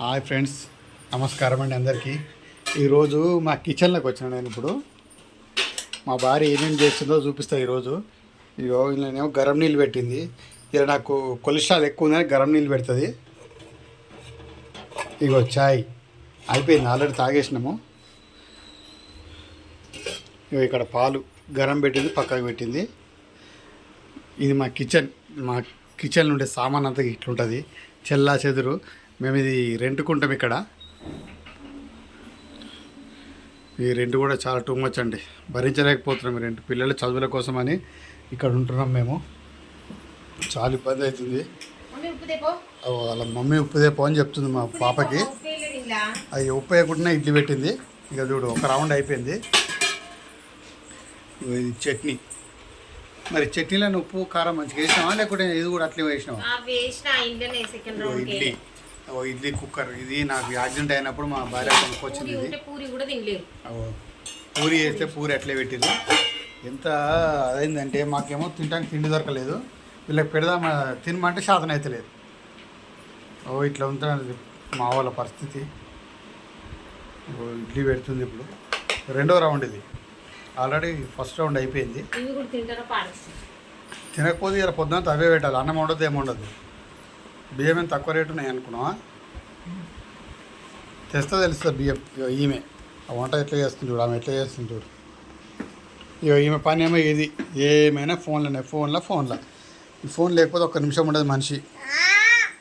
Hi friends నమస్కారం అండి అందరికీ. ఈరోజు మా కిచెన్లోకి వచ్చిన నేను ఇప్పుడు. మా భార్య ఏమేమి చేస్తుందో చూపిస్తా ఈరోజు. ఇగో నేనేమో గరం నీళ్ళు పెట్టింది. ఇలా నాకు కొలెస్ట్రాల్ ఎక్కువ ఉందని గరం నీళ్ళు పెడుతుంది. ఇగో చాయ్. అయిపోయింది ఆల్రెడీ తాగేసినాము. ఇగో ఇక్కడ పాలు గరం పెట్టింది పక్కకు పెట్టింది. ఇది మా కిచెన్ మా కిచెన్ ఉండే సామాన్ అంతా ఇట్లుంటుంది. చెల్లా చెదురు. మేము ఇది రెంట్కుంటాం ఇక్కడ. ఈ రెంట్ కూడా చాలా టూ మచ్ అండి. భరించలేకపోతున్నాం రెంట్. పిల్లల చదువుల కోసం అని ఇక్కడ ఉంటున్నాం మేము. చాలా ఇబ్బంది అవుతుంది. వాళ్ళ మమ్మీ ఉప్పు తెపో అని చెప్తుంది మా పాపకి. అది ఉప్పు వేయకుండా ఇడ్లీ పెట్టింది. ఇక చూడు ఒక రౌండ్ అయిపోయింది. ఇది చట్నీ. మరి చట్నీలో ఉప్పు కారం మంచిగా వేసినావా? లేకుంటే ఇది కూడా అట్లే వేసినావా? ఇడ్లీ. ఇడ్లీ కుక్కర్. ఇది నాకు యాక్సిడెంట్ అయినప్పుడు మా భార్య కొనుక్కొచ్చింది ఇది. పూరి కూడా తినలేరు ఓ, పూరి వేస్తే పూరి అట్లే పెట్టింది ఎంత అయిందంటే మాకేమో తినడానికి తిండి దొరకలేదు. వీళ్ళకి పెడదామా తినమంటే శాతం అయితే లేదు ఓ ఇట్లా ఉంటుంది మా వాళ్ళ పరిస్థితి. ఓ ఇడ్లీ పెడుతుంది ఇప్పుడు. రెండో రౌండ్ ఇది. ఆల్రెడీ ఫస్ట్ రౌండ్ అయిపోయింది. తినకపోతే ఇలా పొద్దున్న అవే పెట్టాలి. అన్నం ఉండదు ఏముండదు బియ్యం ఏం తక్కువ రేటు ఉన్నాయి అనుకున్నావా? తెస్తే తెలుస్తుంది బియ్యం. ఇగో ఈమె. ఆ వంట ఎట్లా చేస్తుంది చూడు ఆమె ఎట్లా చేస్తుంది చూడు. ఇగో ఈమె పని ఏమో ఇది. ఏమైనా ఫోన్లోనే ఫోన్లో ఫోన్లో. ఈ ఫోన్ లేకపోతే ఒక్క నిమిషం ఉండదు మనిషి.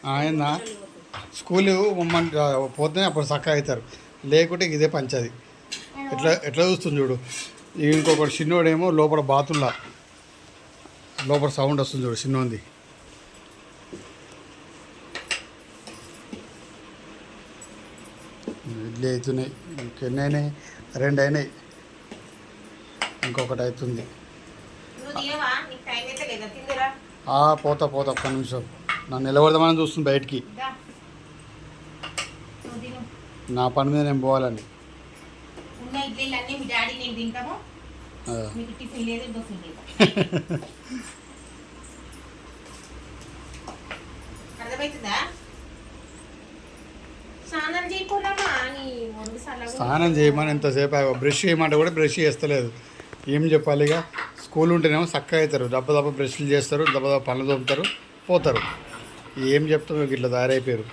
ఆయన స్కూల్ మమ్మల్ని పోతే అప్పుడు చక్కగా అవుతారు. లేకుంటే ఇదే పంచది. ఎట్లా ఎట్లా చూస్తుంది చూడు. ఇంకొకటి చిన్నోడేమో లోపల బాతుల్లా లోపల సౌండ్ వస్తుంది చూడు చిన్నోంది. ఇడ్లీ అవుతున్నాయి. ఇంకెన్ని అయినాయి రెండు అయినాయి. ఇంకొకటి అవుతుంది. పోతా పోతా ఒక్క నిమిషం. నన్ను నిలబడదామని చూస్తుంది బయటికి. నా పని మీద నేను పోవాలని. ఉన్న ఇడ్లీలు అన్నీ మీ డాడీ నేను తింటాము ఆ. మీకు టిఫిన్ లేదు దోశ లేదు అర్థమవుతుందా స్నానం చేయకూడమ్మా నీ మూడు సార్లు స్నానం చేయమని ఎంతసేపు. బ్రష్ చేయమంటే కూడా బ్రష్ చేస్తలేదు. ఏం చెప్పాలి ఇక స్కూల్ ఉంటేనేమో చక్కగా అవుతారు దెబ్బ దెబ్బ బ్రష్లు చేస్తారు దెబ్బ దెబ్బ పనులు తోముతారు పోతారు. ఏం చెప్తాం మీకు ఇట్లా తయారైపోయారు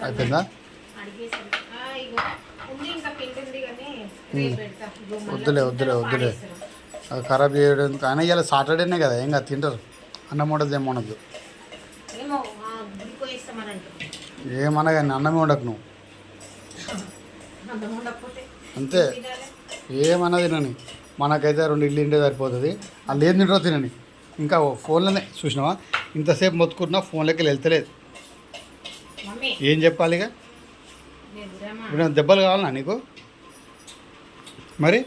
అయిపోయిందా? వద్దులే, వద్దులే, వద్దులే. ఖరాబ్ చేయడం కానీ ఇలా సాటర్డేనే కదా ఏం కాదు తింటారు. అన్నం ఉండదు ఏమి ఉండదు ఏమో ఆ, గుడికి పోయిస్తామని అంటారు ఏమన్నా కానీ అన్నమే ఉండకు నువ్వు. అంత. ఏమన్నా తినని మనకైతే రెండు ఇల్లు ఇంటే సరిపోతుంది. వాళ్ళు ఏం తింటారో తినని. ఇంకా ఫోన్లోనే చూసినావా? ఇంతసేపు మొత్తుకుంటున్నా ఫోన్లోకి వెళ్ళి వెళ్తలేదు. మమ్మీ. ఏం చెప్పాలి ఇక ఇప్పుడు దెబ్బలు కావాలన్నా నీకు? మరి?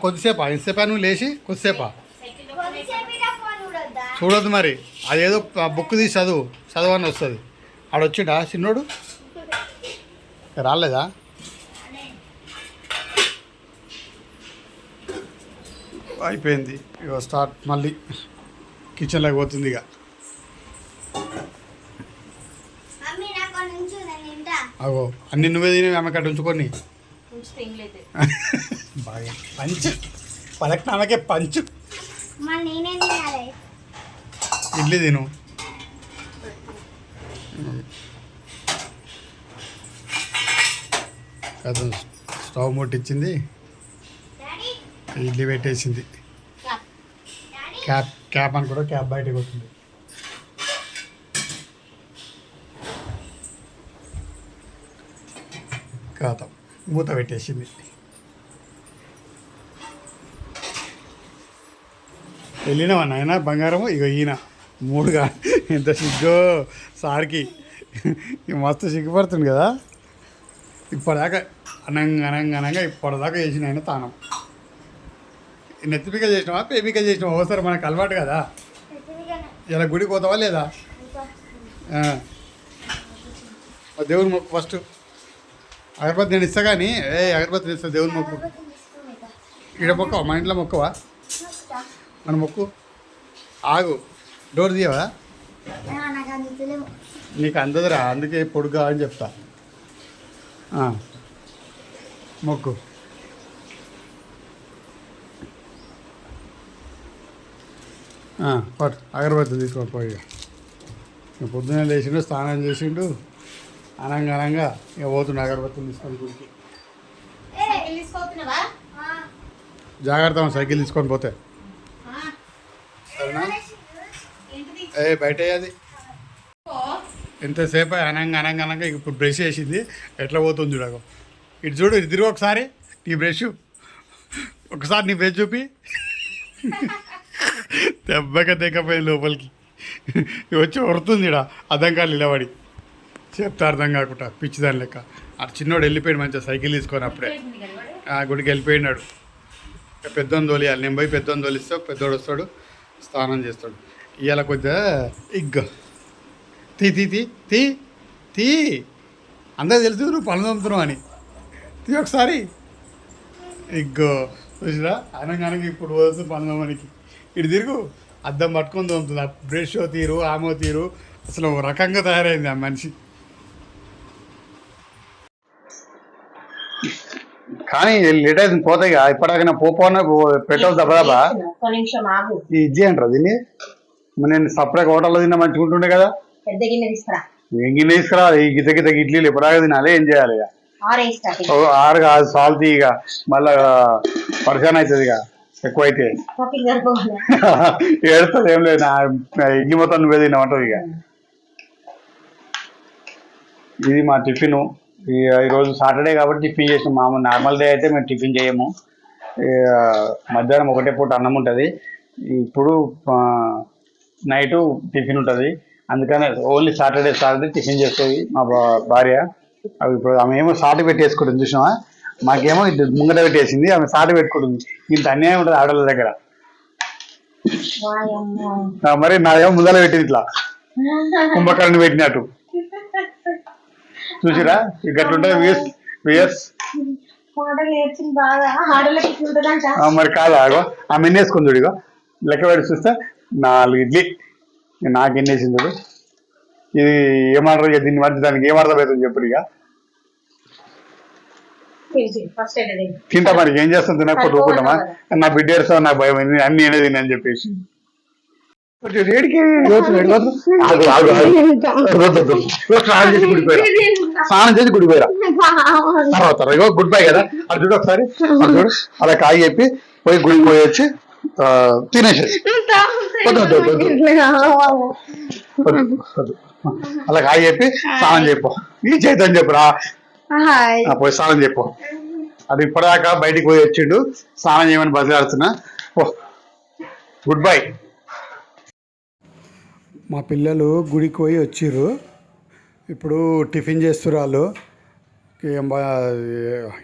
కొద్దిసేపా ఎంతసేపా నువ్వు లేచి? కొద్దిసేపా? చూడొద్దు మరి. అదేదో ఆ బుక్ తీసి చదువు. చదవని వస్తుంది. ఆడ వచ్చిండా చిన్నోడు రాలేదా? అయిపోయింది. ఇక స్టార్ట్. మళ్ళీ కిచెన్లోకి పోతుంది ఇక అగో. అన్ని నువ్వే తిని ఆమె కట్ట ఉంచుకొని బాగా. పంచు. పలక్నామకే పంచు. నేనేం ఇడ్లీ తిను. అతను స్టవ్ ముట్టించింది. ఇడ్లీ పెట్టేసింది. క్యాప్ క్యాప్ అని కూడా క్యాప్ బయటకు వచ్చింది కాతం మూత పెట్టేసింది. వెళ్ళినవా నాయన బంగారము? ఇగో ఈయన. మూడుగా. ఎంత సిగ్గో? సార్కి. మస్తు సిగ్గుపడుతుంది కదా. ఇప్పటిదాకా అనంగా అనంగా అనంగా ఇప్పటిదాకా చేసిన ఆయన తానం. నెత్తిపిక చేసినావా పేపిక చేసినావా? అవసరం మనకు అలవాటు కదా. ఇలా గుడికి పోతావా లేదా? దేవుని మొక్కు ఫస్ట్. అగరబత్తి నేను ఇస్తా కానీ ఏ అగరబత్తి ఇస్తా దేవుని మొక్కు. ఈడ మొక్క మా ఇంట్లో మొక్కవా? మన మొక్కు. ఆగు. డోర్ తీయవా? నాకు అందదురా అందుకే పొడుగా అని చెప్తా. మొక్కు. ఆ, పట్టు. అగరబత్తి తీసుకో పోయి. పొద్దున్నే లేచిండు స్నానం చేసిండు. అనంగా అనంగా ఇక పోతుండు అగరబత్తులు తీసుకొని గుడికి. జాగ్రత్త సైకిల్ తీసుకొని పోతే. ఏ బయట అది ఎంతసేపు అనంగా అనంగా అనంగా ఇప్పుడు బ్రష్ వేసింది. ఎట్లా పోతుంది చూడకు ఇటు చూడు ఇది తిరుగు ఒకసారి. నీ బ్రష్ ఒకసారి నీ బ్రష్ చూపి. దెబ్బగా తెగపోయింది లోపలికి. వచ్చి ఉడుతుంది ఇడ అర్థం కాదు నిలబడి. చెప్తా అర్థం కాకుండా పిచ్చిదాని లెక్క. అటు చిన్నోడు వెళ్ళిపోయాడు మంచిగా సైకిల్ తీసుకొని అప్పుడే. ఆ గుడికి వెళ్ళిపోయినాడు. పెద్దోని తోలియాలి నేను పోయి పెద్దోని తోలిస్తే పెద్దోడు వస్తాడు స్నానం చేస్తాడు. ఇవాళ కొద్దిగా ఇగ్గ. తీ తీ తీ తీ తీ. అందరూ తెలుసు నువ్వు పనులు తోముతున్నావు అని. తీ ఒకసారి. ఇగ్గో. చూసిరా? అనగానగా ఇప్పుడు పోతుంది పనులు తోమనికి ఇటు తిరుగు. అద్దం పట్టుకొని తోముతుంది. ఆ బ్రష్ తీరు ఆమో తీరు. అసలు ఒక రకంగా తయారైంది ఆ మనిషి. కానీ లేట్ అవుతుంది పోతాయి ఇప్పటికైనా పోపోన పెట్రోల్ ఇది అంటారు దీన్ని? నేను సపరేట్ హోటల్లో తిన్నా మంచిగా ఉంటుండే కదా. పెద్ద గిన్నె తీసుకురా. ఏం గిన్నె తీసుకురా? ఈ గిత గిత ఇడ్లీలు ఎప్పుడాగా తినాలి ఏం చేయాలి ఇక? ఆరే కాదు సాల్తీ ఇక. మళ్ళా పరిశాన్ అవుతుంది ఇక ఎక్కువైతే. సరిపోవాలి ఏడుస్తుంది ఏం లేదు ఇడ్లీ మొత్తం నువ్వే తినమంటావు ఇక. ఇది మా టిఫిన్. ఈరోజు సాటర్డే కాబట్టి టిఫిన్ చేసాం మామూలు నార్మల్ డే అయితే మేము టిఫిన్ చేయము. మధ్యాహ్నం ఒకటే పూట అన్నం ఉంటుంది. ఇప్పుడు నైటు టిఫిన్ ఉంటుంది. అందుకని ఓన్లీ సాటర్డే సాటర్డే టిఫిన్ చేస్తుంది మా భార్య. అవి ఇప్పుడు ఆమె ఏమో సాటు పెట్టేసుకుంటుంది చూసినావా? మాకేమో ఇది ముంగట పెట్టేసింది ఆమె సాటు పెట్టుకుంటుంది. ఇంత అన్యాయం ఉంటుంది ఆడవాళ్ళ దగ్గర. మరి నాదేమో ముందర పెట్టింది ఇట్లా. కుంభకర్ణి పెట్టినట్టు. చూసిరా? ఇక అట్లుంటుంది విఎస్ విఎస్. ఆడలు మరి కాదా ఆమె ఎన్ని వేసుకుంది చూడు ఇగో. లెక్క పెట్టి చూస్తే నాలుగు ఇడ్లీ. నాకు ఎన్ని వేసింది చూడు? ఇది ఏమంటారు ఇక దీన్ని మధ్య దానికి ఏం అర్థమవుతుంది చెప్పు ఇక. తింటా మరి ఏం చేస్తాం? తినకపోతే ఊరుకుంటామా? నా బిడ్డ ఏడుస్తావు నాకు భయం అయింది అన్ని నేనే తిని అని చెప్పేసి. స్నానం చేసి గుడిపోయారా స్నానం చేసి గుడిపోయారా తర్వాత ఇగో గుడ్ బై కదా. అది చూడు ఒకసారి. చూడు. అలా కాయ చెప్పి పోయి గుడికి పోయి వచ్చి వద్దు. అలా కాయ చెప్పి స్నానం చెప్పు ఈ చేద్దాం చెప్పురా? ఆ, పోయి స్నానం చెప్పు అది ఇప్పటిదాకా బయటికి పోయి వచ్చిండు. స్నానం చేయమని బదిలాడుతున్నా ఓ గుడ్ బై మా పిల్లలు గుడికి పోయి వచ్చిర్రు. ఇప్పుడు టిఫిన్ బా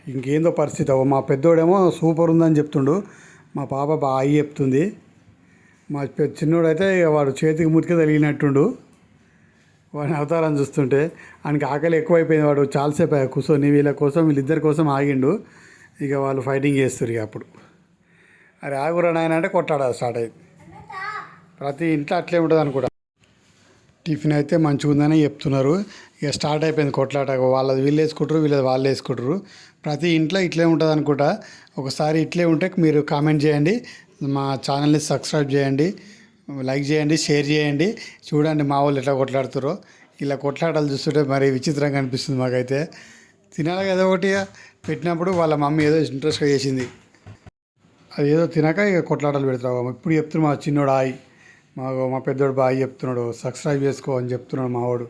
ఇంకేందో పరిస్థితి అవ్వ. మా పెద్దోడేమో సూపర్ ఉందని చెప్తుండు. మా పాప బాగా చెప్తుంది. మా చిన్నోడైతే ఇక వాడు చేతికి ముతికి తగిలినట్టుండు. వాడిని అవతారం చూస్తుంటే ఆయనకి ఆకలి ఎక్కువైపోయింది. వాడు చాలాసేపు కూర్చొని వీళ్ళ కోసం వీళ్ళిద్దరి కోసం ఆగిండు. ఇక వాళ్ళు ఫైటింగ్ చేస్తారు ఇక అప్పుడు. అరే ఆగురా నాయన అంటే కొట్టాడు స్టార్ట్ అయింది ప్రతి ఇంట్లో అట్లే ఉంటుంది అనుకుంటా టిఫిన్ అయితే మంచిగా ఉందని చెప్తున్నారు. ఇక స్టార్ట్ అయిపోయింది కొట్లాట. వాళ్ళది వీళ్ళు వేసుకుంటారు వీళ్ళది వాళ్ళు వేసుకుంటారు. ప్రతి ఇంట్లో ఇట్లే ఉంటుంది అనుకుంటా. ఒకసారి ఇట్లే ఉంటే మీరు కామెంట్ చేయండి. మా ఛానల్ని సబ్స్క్రైబ్ చేయండి. లైక్ చేయండి షేర్ చేయండి. చూడండి మా వాళ్ళు ఎట్లా కొట్లాడుతారో. ఇలా కొట్లాటలు చూస్తుంటే మరి విచిత్రంగా అనిపిస్తుంది మాకైతే. తినాలి కదా ఒకటి ఇక. పెట్టినప్పుడు వాళ్ళ మమ్మీ ఏదో ఇంట్రెస్ట్గా చేసింది. అది ఏదో తినక ఇక కొట్లాటలు పెడతావు ఇప్పుడు చెప్తున్నాడు మా చిన్నోడు ఆయి. మా మా పెద్దోడు బాగా చెప్తున్నాడు సబ్స్క్రైబ్ చేసుకో అని చెప్తున్నాడు మావాడు.